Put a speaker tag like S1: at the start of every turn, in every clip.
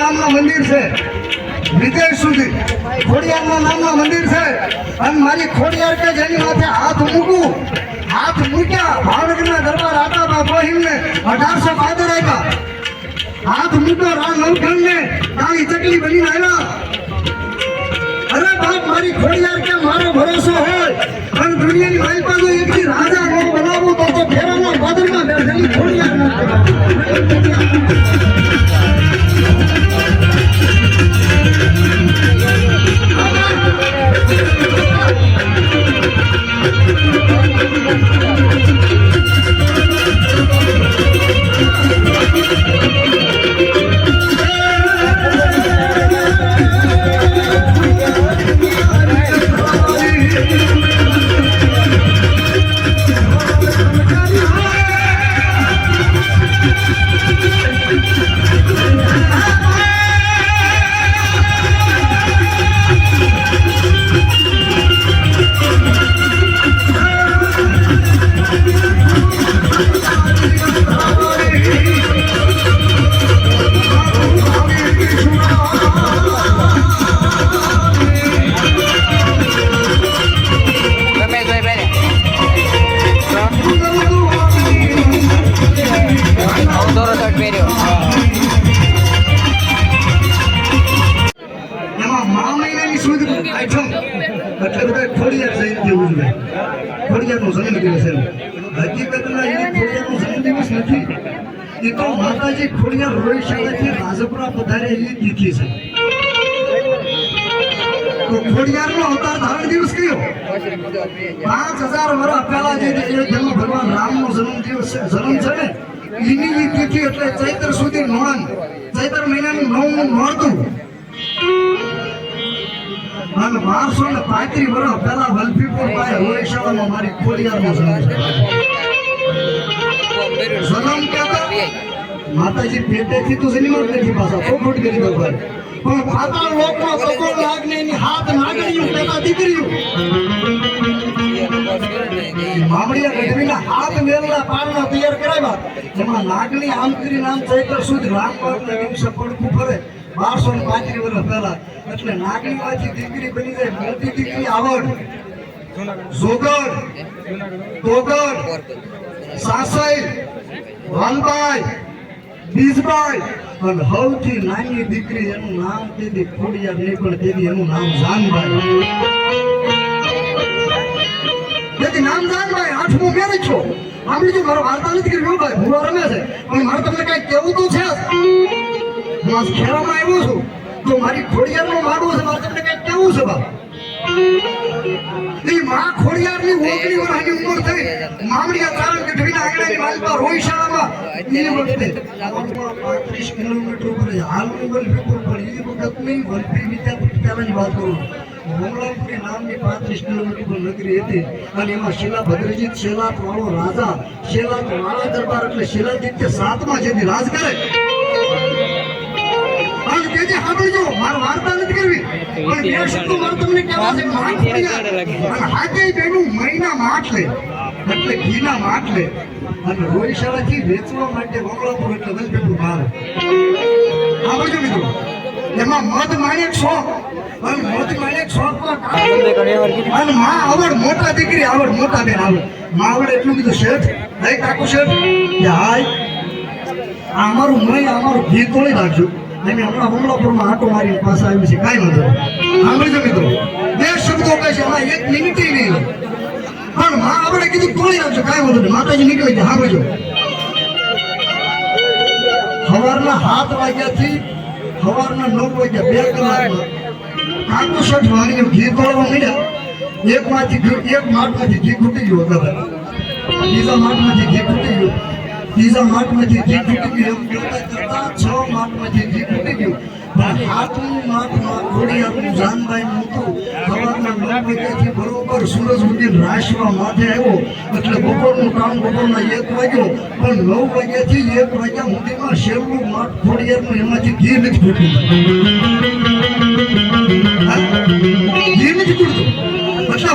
S1: નામનો મંદિર છે. વિદેશ સુધી ખોડિયારના કે જેની માથે હાથ મૂકું, હાથ મૂક્યા ભાવનગરના દરબાર આટા બહિમને અઢારસો બાદર આપ્યા. હાથ મૂક્યો રા નવખંડને કાળી ચકલી બનીને આવ્યા. અરે બાપ, મારી ખોડિયાર કે મારો ભરોસો હોય અને દુનિયાની મારી પાસે એકથી રાજા નો બનાવું તો તો ફેરાના બાદરમાં બેઠેલી ખોડિયાર નો હકીકતમાં તો માતાજી ખોડિયા રોહિત શાળાથી રાજપુરા પધારે તિથિ છે. તો વર્ષ પહેલા જે અયોધ્યામાં ભગવાન રામનો જન્મ દિવસ જન્મ છે સુધી નોન ચૈત્ર મહિનાનું નવમું વર્ષ પહેલા વલભીપુર પાસે કહેતા માતાજી પેટેથી તો સિનેમા નથી પાછા પોપટ કરી દો ભાઈ. પણ પાતાળ લોકો સગોળ લાગને એની હાથ નાગણીયું પેલા દીકરીયું. મામડિયા ગઢવીના હાથ મેલના પારના તૈયાર કરાવ્યા. જેમાં લાગણી આમ કરી નામ ચૈત્ર સુદ રામ બાપના દિવસે પડખું ફરે. બારસો ને પાંત્રીસ વર્ષ પહેલા. એટલે નાગણીમાંથી દીકરી બની જાય મોટી દીકરી આવડ. જોગડ. તોગડ. સાસઈ, વાલબાઈ, બીજબાઈ. અને સૌથી નાની દીકરી એનું નામ તેથી ખોડિયાર નહીં, પણ તેથી એનું નામ જાનભાઈ તેથી નામ જાનભાઈ આઠમું મેરેજ છો. આમની જો મારો વાર્તા નથી કરી ભાઈ, ભૂલો રમે છે. મારે તમને કઈ કેવું તો છે. હું ખેરામાં આવ્યો છું, તો મારી ખોડિયારનો માડવો છે, મારે તમને કઈ કેવું છે બા એ માં ખોડિયારની ઓગણી વર્ષની ઉંમર થઈ. મામડિયા ચારણ ગઢવીના આંગણાની માલપા રોહિશાળામાં એ વખતે પાંત્રીસ કિલોમીટર ઉપર હાલની વલભીપુર પર એ વખતની વલભી વિદ્યાપીઠ પહેલાની વાત કરું. મોગલાપુરી નામની પાંત્રીસ કિલોમીટર પર નગરી હતી. અને એમાં શિલા ભદ્રજીત શેલાત વાળો રાજા શેલાત વાળા દરબાર એટલે શિલાદિત્ય સાતમા જેથી રાજ કરે. અને તેથી સાંભળજો, મારે વાર્તા પણ બે શબ્દો મારે તમને કહેવા છે. માખ પડી હાથે બેનું મહિના માથ લે એટલે ઘીના માથ લે અને રોહિશાળાથી વેચવા માટે એટલે મિત્રો. એમાં મધ માણેક શોખ. અને મધ માણેક શોખમાં અને માં આવડ મોટા દીકરી આવડ મોટા બેન આવડમાં આવડ એટલું કીધું શેઠ. નહીં કાકુ શેઠ. કે હાય. આ અમારું મય અમારું ઘી તોડી નાખજો. અને હમણાં હુમલાપુરમાં કાંઈ વાંધો એક મિનિટ નહીં પણ માં નીકળી ગયા, સાંભળજો. સવારના સાત સવારના નવ વાગ્યા, બે કલાકમાં કાકુ શર્ટ વાળીને ઘી તોડવા મળ્યા એક માંથી એક માટમાંથી ઘી ખૂટી ગયું વધારે બીજા માટમાંથી ઘી ખૂટી ગયું. માટમાંથી ઘી ખૂટી ગયું એમ કરતા છ ઘી ખૂટી ગયું, પણ હાથનું માટમાં ખોડિયારનું જાનભાઈ નહોતું સવારના નવ વાગ્યાથી બરોબર સૂરજ ઉગીને રાશવા માથે આવ્યો. એટલે બપોરનું કામ બપોરના એક વાગ્યો, પણ નવ વાગ્યાથી એક વાગ્યા સુધીમાં શેરનું માટ ખોડિયારનું એમાંથી ઘી નથી ખૂટ્યું હા? ઘી નથી ખૂટતું એટલે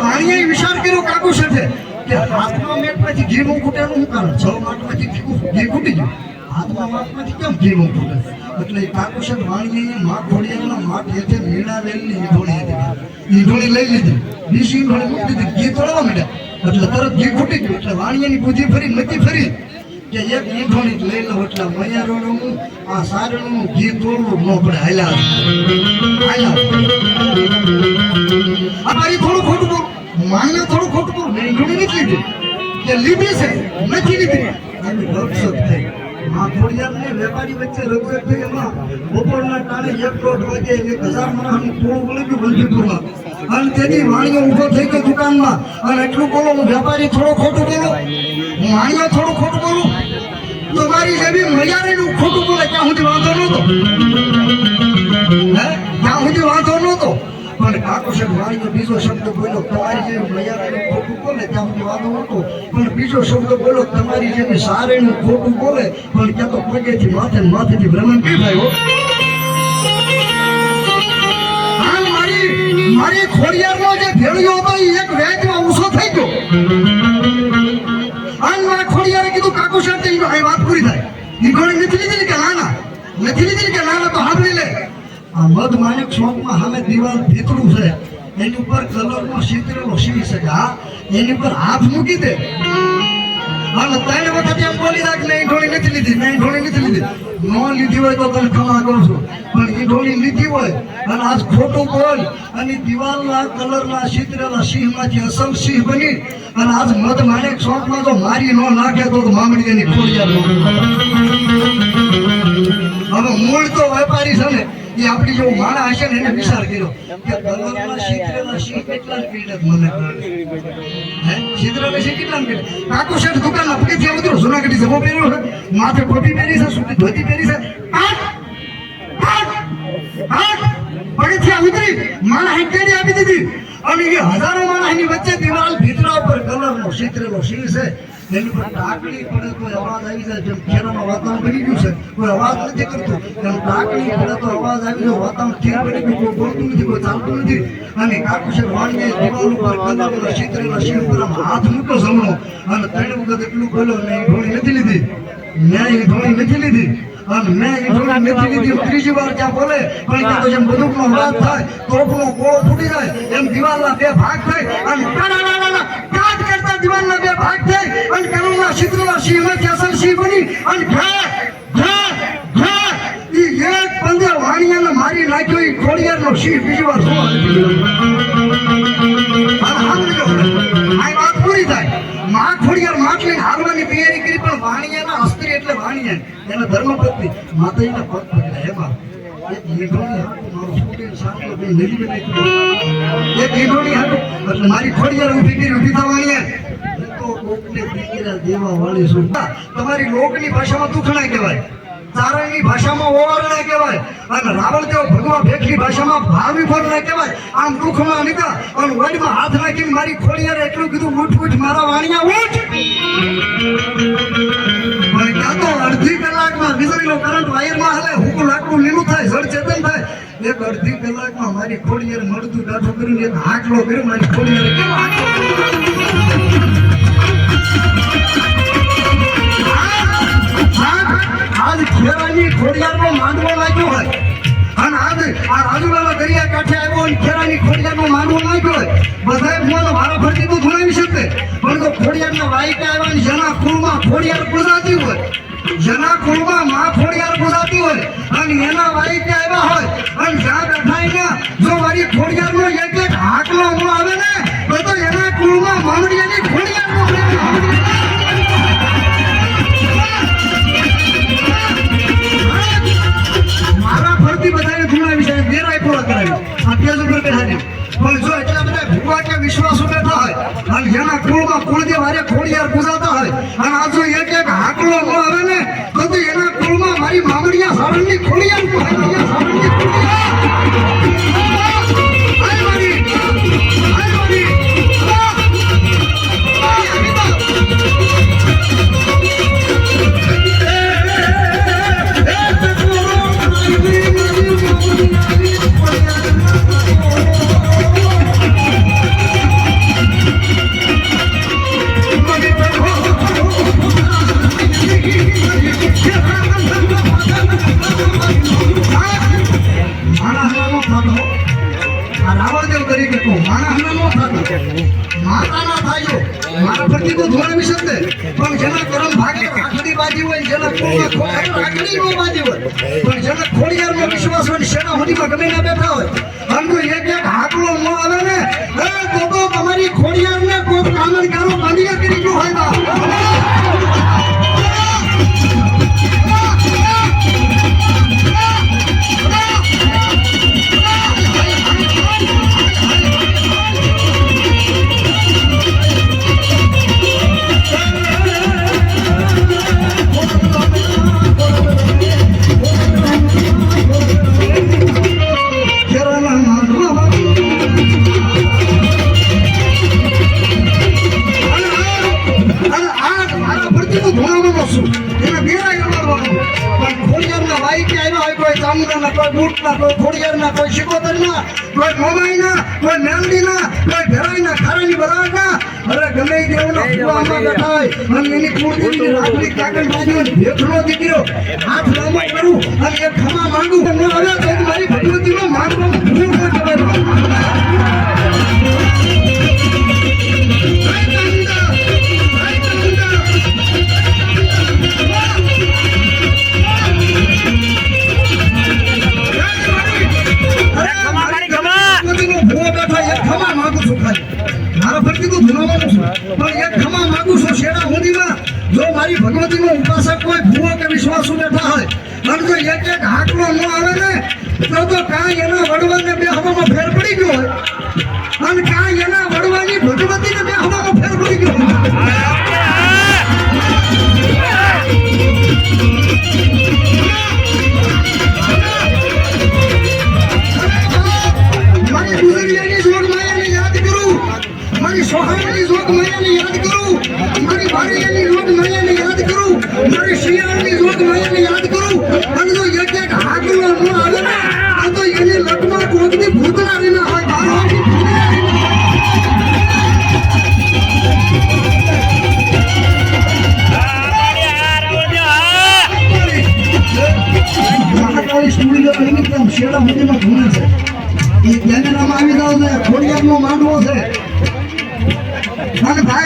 S1: કે હાથમાં મેટ પછી ઘી નું ખૂટેનું શું કારણ? છ માટમાંથી ઘી ખૂટી ગયું. હાથમાં માટમાંથી કેમ ઘી ખૂટે એટલે એ કાકુશેઠ વાણીએ માં ખોડિયાના માટ હેઠે મીણા વેલની ઈંધોણી હતી. ઈંધોણી લઈ લીધી. વીસ ઈંધોણી મૂકી દીધી. ઘી તોડવા માંડ્યા. એટલે તરત ઘી ખૂટી ગયું. એટલે વાણીયાની બુદ્ધિ ફરી નથી ફરી કે એક ઈંધોણી લઈ લો એટલે મૈયારોનું, આ સારણનું ઘી તોડવું ન પડે. હાલ્યા. હાલ્યા. આ થોડું ખોટું બોલ. માન્ય થોડું ખોટું બોલ. મેં ઈંધોણી નથી લીધી. કે લીધી છે, નથી લીધી. એની રક્ષક થઈ વેપારી વચ્ચે અને તેની વાણીઓ ઊભો થઈ ગયો દુકાનમાં. અને એટલું બોલો, હું વેપારી થોડો ખોટું બોલું? હું વાણીઓ થોડું ખોટું બોલું? તો મારી જેવી ખોટું બોલે, ત્યાં સુધી વાંધો નહોતો. હે? સુધી વાંધો નહોતો. પણ કાકુશેઠ વાણીનો બીજો શબ્દ બોલ્યો તમારી જેવી મયારાનું ખોટું બોલે ત્યાં સુધી વાંધો નહોતો પણ બીજો શબ્દ બોલ્યો, તમારી જેવી સારેનું ખોટું બોલે પણ ત્યાં તો પગેથી માથે ને માથેથી ભ્રમણ કેમ થયો મારી ખોડિયારનો જે ભેળિયો હતો એ એક વેચમાં ઊંચો થઈ ગયો હાલ મારા ખોડિયારે કીધું, કાકુ સાહેબ, તે વાત પૂરી થાય. નીકળી નથી લીધી કે કે ના નથી લીધી કે કે ના તો હાથ લે મધ માણેક શોખમાં સામે દિવાલ ભીતરું છે. એની ઉપર કલરનો શીતરેલો શી છે. હા એની ઉપર હાથ મૂકી દે. અને ત્રણ વખત એમ બોલી રાખ નહીં ઢોળી નથી લીધી નહીં ઢોળી નથી લીધી. ન લીધી હોય તો તને ક્ષમા કરું છું. પણ એ ઢોળી લીધી હોય, અને આજ ખોટું બોલ, અને દિવાલના કલરના શીતરેલા સિંહમાંથી અસલ સિંહ બની, અને આજ મધ માણેક શોખમાં તો મારી ન નાખે તો મામડી એની ખોડિયા હવે મૂળ તો વેપારી છે ને એ આપણી જો માણા હશે ને એને વિચાર કર્યો કે ભગવાનના શીતરેલા સિંહ કેટલા પીડે મને હે? શીતરેલા સિંહ કેટલા પીડે? કાકુ શેઠ દુકાનમાં પગથિયા ઉતરો જુનાગઢી જમો પહેર્યો છે. માથે ટોપી પહેરી છે સૂટી ધોતી પહેરી છે. આઠ આઠ આઠ પગથિયા ઉતરી. માણા હેકેરી આપી દીધી? અને એ હજારો માણસની વચ્ચે દિવાલ ભીતરા ઉપર કલરનો શીતરેલો સિંહ છે. એની પર ટાકડી પડે તો અવાજ આવી જાય જેમ ખેરાનું વાતાવરણ બની ગયું છે. કોઈ અવાજ નથી કરતું. એમ ટાકડી પડે તો અવાજ આવી જાય. વાતાવરણ સ્થિર બની ગયું. કોઈ બોલતું નથી કોઈ ચાલતું નથી. અને કાકુશેર વાણીએ દિવાલ ઉપર કલરનો શીતરેલા સિંહ ઉપર હાથ મૂક્યો જમણો અને ત્રણ વખત એટલું બોલ્યો મેં એ ઢોળી નથી લીધી. મેં એ ઢોળી નથી લીધી. અને મેં એ ઢોળી નથી લીધી. ત્રીજી વાર ત્યાં બોલે પણ તો જેમ બંદૂકનો અવાજ થાય તોપનો ગોળો ફૂટી જાય. એમ દિવાલના બે ભાગ થાય. અને દિવાલના બે ભાગ થાય અને કરુણના શીતળના સિંહમાંથી અસલ સિંહ બની અને ઘા ઘા ઘા એ એક પંદર વાણિયાને મારી નાખ્યો એ ખોડિયારનો સિંહ બીજી વાર શું તૈયારી કરી, પણ વાણિયાના અસ્ત્રી એટલે વાણિયા એના ધર્મપત્ની મારી ખોડિયાર ઊભી કરી ઊભી થવાની હું દીકરા દેવા તમારી લોકની ભાષામાં દુખણા કહેવાય. તારણની ભાષામાં ઓવરણા કહેવાય. અને રાવણ તેઓ ભગવા ભેખની ભાષામાં ભાવી ફોડના કહેવાય. આમ દુઃખમાં નીકળા અને વડમાં હાથ નાખીને મારી ખોડિયારે એટલું કીધું, ઉઠ ઉઠ, મારા વાણિયા, ઉઠ! ત્યાં તો અડધી કલાકમાં વીજળીનો કરંટ વાયરમાં હાલે, હુકુ લાકડું લીલું થાય જળ ચેતન થાય. એક અડધી કલાકમાં મારી ખોડિયારે મળતું દાઠું કરીને એક હાકલો કર્યો, મારી ખોડિયારે કેવો હાકલો આજ ખેરાની ખોડિયારનો માંડવો લાગ્યો હોય. અને આજ આ રાજુલાલા દરિયા કાંઠે આવ્યો અને ખેરાની ખોડિયારનો માંડવો લાગ્યો હોય. બધાય ફોન મારા ફરતી તો ધોળાવી શકે. પણ તો ખોડિયારના વાઈકે આવ્યા ને જેના કુળમાં ખોડિયાર પ્રજાતિ હોય, જેના કુળમાં માં હોય જનક આગળની હોય પણ જનક ખોડિયારમાં વિશ્વાસ હોય સેના સુધીમાં ગમે ના બેઠા હોય અનકો એક કોઈ મોબાઈના કોઈ નાંદીના કોઈ ભેરાઈના ખારાની બરાના અરે ગમે તેઓના ફુવામાં થાય અને એની કુળદેવીની રાખડી કાકણ બાજુ ભેખરો દીકરો હાથ લાંબો કરું અને એ ખમા માંગુ. ન આવે તો મારી ભગવતીનો માર્ગો ભૂલ ન કરાય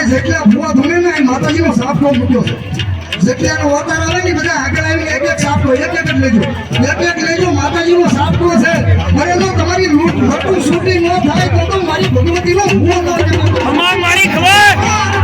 S1: આપણે જેટલા ભૂવા ધોને ને માતાજીનો સાપનો મૂક્યો છે. જેટલી એનો અવતાર આવે ને બધા આગળ આવીને એક એક સાપનો એક એક જ લેજો. એક એક લેજો, માતાજીનો સાપનો છે. અને તો તમારી લૂંટ, લટું શૂટિંગ ન થાય તો તો મારી ભગવતીનો ભૂવો ન
S2: અમાર મારી ખબર.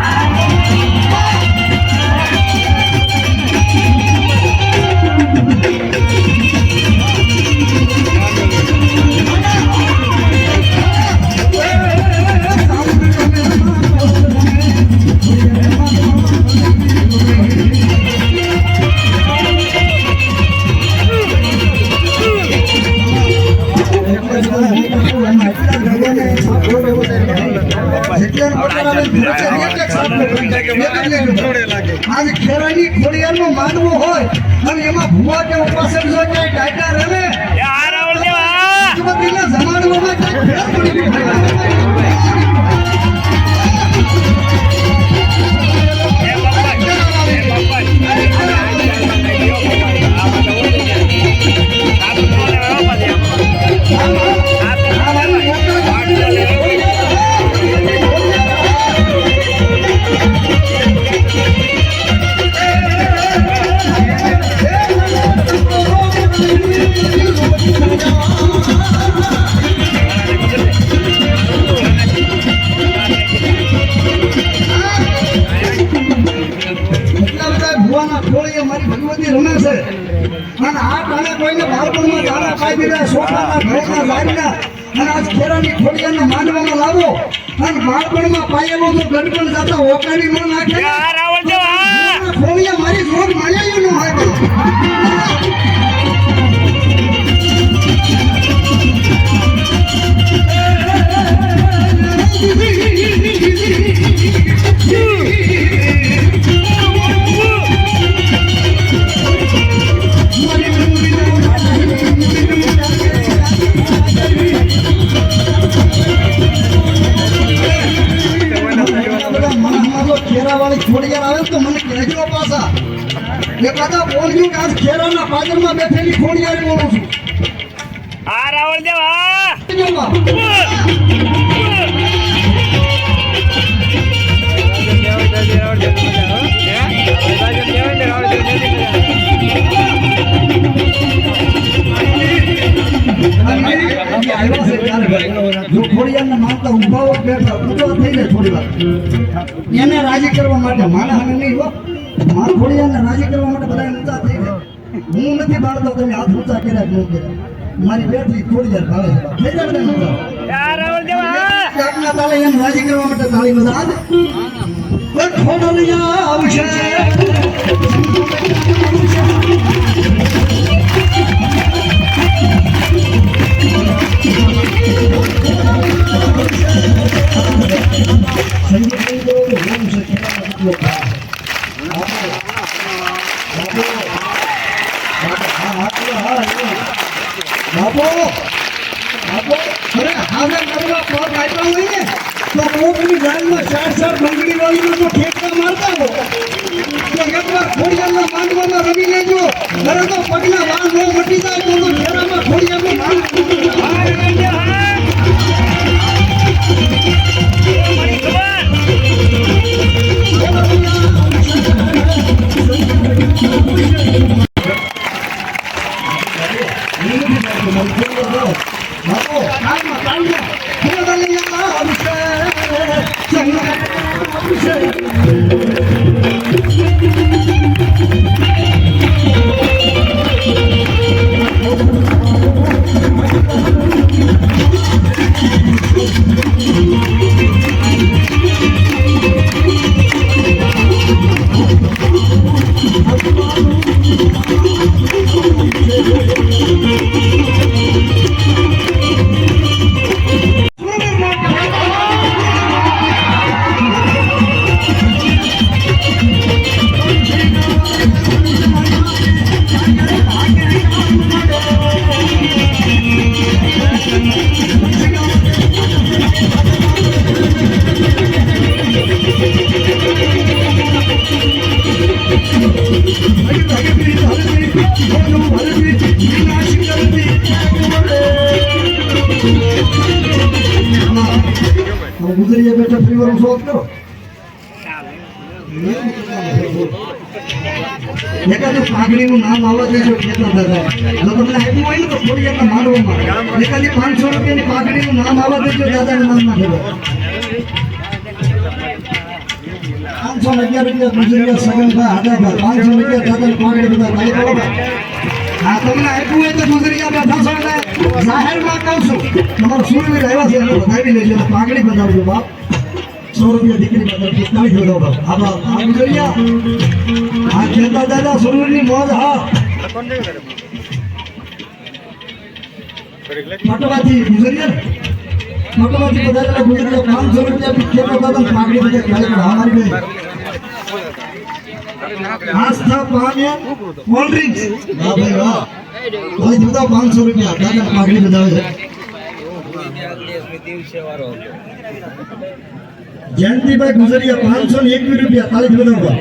S1: આજે ખેરાની ખોડિયારનું હોય અને એમાં ભૂવા કે ઉપાસન હોય કે ડાયટા રમે જમાડવામાં Thank you. આવ્યા છે ત્યારે જો ખોડિયાને થઈ જાય થોડી એને રાજી કરવા માટે માને હવે નહીં હો. મારા ખોડિયાને રાજી કરવા માટે બધા ઊંચા થઈ જાય હું નથી બાળતો તમે હાથ ઊંચા કર્યા ન મારી બેટરી થોડી વાર ભાવે થઈ એને રાજી કરવા માટે તાળી મજા આવે આવશે. કોકની જાનમાં ચાર ચાર બંગડી વાળીનો તો ઠેકા મારતા હો તો એકવાર ખોડિયાના માંડવામાં રમી લેજો. અરે તો પગના વાળ ન મટી જાય તો ઘેરામાં ખોડિયાનું માંડ ગુજરીએ બેઠા ફ્રી વાર શોખ કરો નામ આવવા દેજો કેટલા તમને આપ્યું હોય ને તો થોડી એટલા માંડવામાં એકાદી પાંચસો રૂપિયાની પાઘડીનું નામ આવવા દેજો દાદાનું નામ ના પાંચસો અગિયાર રૂપિયા ગુજરીયા સગનભાઈ હાદાભાઈ પાંચસો રૂપિયા દાદાની પાઘડી બધા હા તમને આપ્યું હોય તો ગુજરીયા બેઠા છો જાહેરમાં કહું છું છે, એને બતાવી લેજો બાપ. સો રૂપિયા દીકરી ખેતા દાદા સુરવીરની મોજ, હા. પટવાથી ગુજરીયા ને? પટવાથી બધા જણા ગુજરીયા પાંચસો રૂપિયા ખેતા દાદા પાઘડી હા આસ્થા પામ્યા કોલ્ડ ભાઈ બધા પાંચસો રૂપિયા, દાદા પાઘડી બતાવે જયંતિભાઈ ગુજરિયા પાંચસો ને એકવીસ રૂપિયા તારીખ બતાવવા